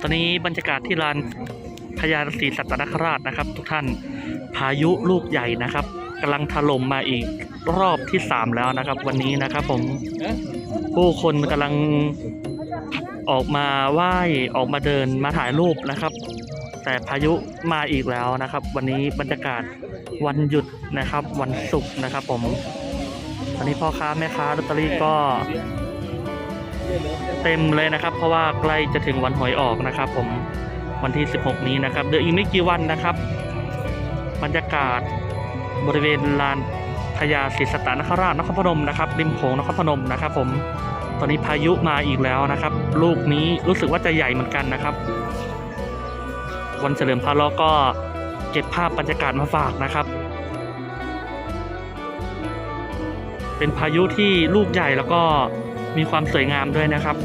ตอนนี้บรรยากาศที่ลานพญาศรีสัตนคราชนะครับ ทุกท่านพายุลูกใหญ่นะครับกำลังถล่มมาอีกรอบที่สามแล้วนะครับ วันนี้นะครับ ผมผู้คนกำลังออกมาไหว้ออกมาเดินมาถ่ายรูปนะครับ แต่พายุมาอีกแล้วนะครับ วันนี้บรรยากาศวันหยุดนะครับ วันศุกร์นะครับ ผมตอนนี้พ่อค้าแม่ค้าลอตเตอรี่ก็ เต็มเลยนะครับ เพราะว่าใกล้จะถึงวันหวยออกนะครับ ผมวันที่ 16 นี้นะครับ เดี๋ยวอีกไม่กี่วันนะครับ บรรยากาศบริเวณลานพญาศรีสัตนคราชนครพนมนะครับริมโขงนครพนมนะครับ ผมตอนนี้พายุมาอีกแล้วนะครับ ลูกนี้รู้สึกว่าจะใหญ่เหมือนกันนะครับ วันเฉลิมพระล้อก็เก็บภาพบรรยากาศมาฝากนะครับ เป็นพายุที่ลูกใหญ่แล้วก็ มีความสวยงามด้วยนะครับ